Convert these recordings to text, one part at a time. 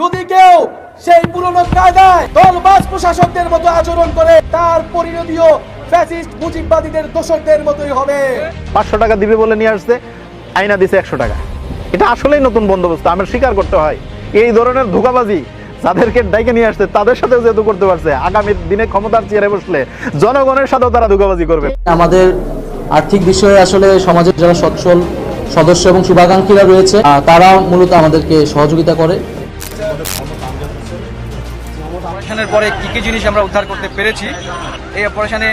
যদি কেউ সেই পুরনো কায়দায় দলবাজ প্রশাসকদের মতো আচরণ করে তার পরিণতিও ফ্যাসিস্ট মুজিববাদীদের দোষকদের মতোই হবে। পাঁচশো টাকা দিবে বলে নিয়ে আসছে আইনা দিছে একশো টাকা। এটা আসলেই নতুন বন্দোবস্ত আমার স্বীকার করতে হয়। এই ধরনের ধোকাবাজি যাদেরকে ডাইকে নিয়ে আসছে তাদের সাথেও যেহেতু করতে পারছে আগামী দিনে ক্ষমতার চেয়ারে বসলে জনগণের সাথেও তারা ধোকাবাজি করবে। আমাদের আর্থিক বিষয়ে আসলে সমাজের যারা সচ্ছল সদস্য এবং শুভাকাঙ্ক্ষীরা রয়েছে তারা মূলত আমাদেরকে সহযোগিতা করে। অপারেশনের পরে কী কী জিনিস আমরা উদ্ধার করতে পেরেছি? এই অপারেশনে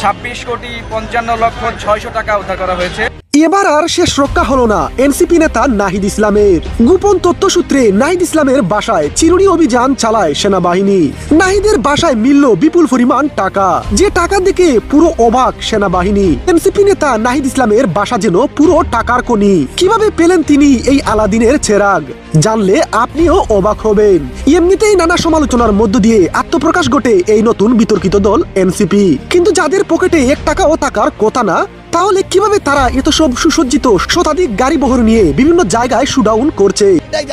ছাব্বিশ কোটি পঞ্চান্ন লক্ষ ছয়শো টাকা উদ্ধার করা হয়েছে। এবার আর শেষ রক্ষা হলো না। এনসিপি নেতা নাহিদ ইসলামের। গোপন তথ্যসূত্রে নাহিদ ইসলামের বাসায় চিরুনি অভিযান চালায় সেনাবাহিনী। নাহিদের বাসায় মিলল বিপুল পরিমাণ টাকা। যে টাকা দেখে পুরো অবাক সেনাবাহিনী। এনসিপি নেতা নাহিদ ইসলামের বাসা যেন পুরো টাকার কনি কীভাবে পেলেন তিনি এই আলাদিনের চেরাগ? জানলে আপনিও অবাক হবেন। এমনিতেই নানা সমালোচনার মধ্য দিয়ে আত্মপ্রকাশ ঘটে এই নতুন বিতর্কিত দল এনসিপি। কিন্তু যাদের পকেটে এক টাকাও টাকার কথা না তাহলে কীভাবে তারা এত সব সুসজ্জিত শতাধিক গাড়ি বহর নিয়ে বিভিন্ন জায়গায় শুডাউন করছে?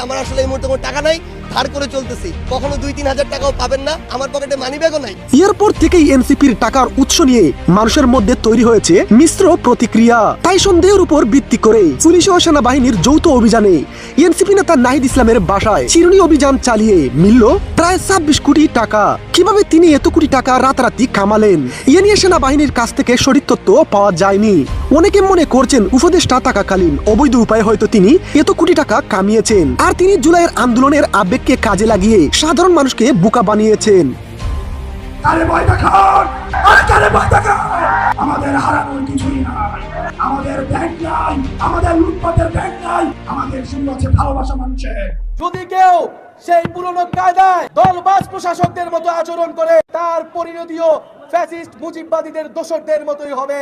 আমার আসলে এই মুহূর্তে কোনো টাকা নাই। ধার করে চলতেছি। কখনো দুই, তিন হাজার টাকাও পাবেন না। আমার পকেটে মানি ব্যাগও নাই। এরপর থেকেই এনসিপির টাকার উৎস নিয়ে মানুষের মধ্যে তৈরি হয়েছে মিশ্র প্রতিক্রিয়া। তাই সন্দেহের উপর ভিত্তি করে পুলিশ ও সেনাবাহিনীর যৌথ অভিযানে এনসিপি নেতা নাহিদ ইসলামের বাসায় চিরুনি অভিযান চালিয়ে মিলল প্রায় ছাব্বিশ কোটি টাকা। কীভাবে তিনি এত কোটি টাকা রাতারাতি কামালেন? এ নিয়ে সেনাবাহিনীর কাছ থেকে সঠিক তথ্য পাওয়া যায়নি। অনেকে মনে করছেন উপদেষ্টা থাকাকালীন অবৈধ উপায়ে হয়তো তিনি এত কোটি টাকা কামিয়েছেন। আর তিনি জুলাইয়ের আন্দোলনের আবেগকে কাজে লাগিয়ে সাধারণ মানুষকে বোকা বানিয়েছেন। কারে ভয় দেখান! আরে কারে ভয় দেখান! আমাদের হারানোর কিছুই নাই। আমাদের ব্যাংক নাই। আমাদের লুটপাটের ব্যাংক নাই। আমাদের শুধু আছে ভালোবাসা মানুষের যদি কেউ সেই পুরনো কায়দায় দলবাজ প্রশাসকদের মতো আচরণ করে তার পরিণতিও ফ্যাসিস্ট মুজিববাদীদের দোষকদের মতোই হবে।